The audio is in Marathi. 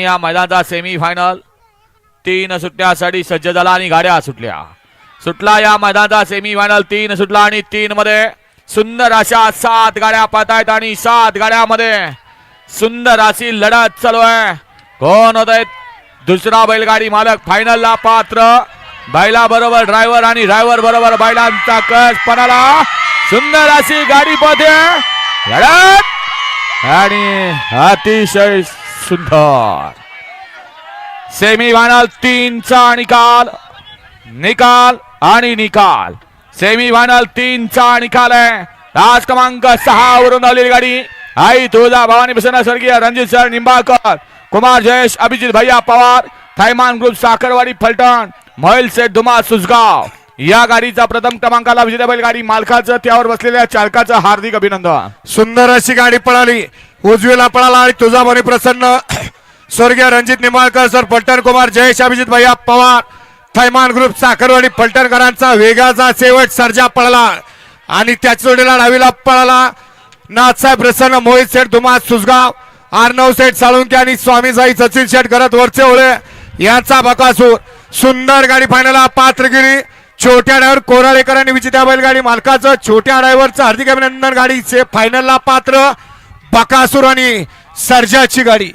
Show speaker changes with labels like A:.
A: या मैदानाचा सेमी फायनल तीन सुटण्यासाठी सज्ज झाला आणि गाड्या सुटल्या. सुटला या मैदानाचा सेमी फायनल तीन सुटला आणि तीन मध्ये सुंदर अशा सात गाड्या पाहतायत आणि सात गाड्यामध्ये सुंदर अशी लढत चालू आहे. कोण होत आहेत दुसरा बैलगाडी मालक फायनलला पात्र. बैला बरोबर ड्रायव्हर आणि ड्रायव्हर बरोबर बैलांचा कस पणाला सुंदर अशी गाडी पदे लढत. आणि अतिशय सुंदर सेमी फायनल तीनचा निकाल निकाल आणि निकाल. सेमी फायनल तीनचा निकाल आहे. तास क्रमांक सहा वरून आलेली गाडी. आई तुळजा भवानी प्रसन्न स्वर्गीय रणजित सर निंबाळकर कुमार जयेश अभिजित भैया पवार थैमान ग्रुप साखरवाडी फलटण महिल सेठ धुमा सुसगाव या गाडीचा प्रथम क्रमांकाला विजेता बैलगाडी मालकाचं त्यावर बसलेल्या चालकाचं हार्दिक अभिनंदन.
B: सुंदर अशी गाडी पळाली. उजवीला पळाला आणि तुझा प्रसन्न. स्वर्गीय रणजित निंबाळकर सर पलटण कुमार जयेश अभिजित भैया पवार थैमान ग्रुप साखरवाडी पलटणकरांचा वेगाचा शेवट सर्जा पळाला. आणि त्याच जोडीला डावीला पळाला. नाथसाहेब प्रसन्न मोहित शेठ धुमा सुसगाव आर्नव शेठ साळुंके आणि स्वामीसाई सचिन शेठ करत वरचे ओळे यांचा बकासूर. सुंदर गाडी फायनलला पात्रगिरी छोट्या ड्रायव्हर कोराळेकर आणि विजेत्या बैलगाडी मालकाचं छोट्या ड्रायव्हरचं हार्दिक अभिनंदन गाडीचे फायनलला पात्र. बकासूर आणि सर्जाची गाडी.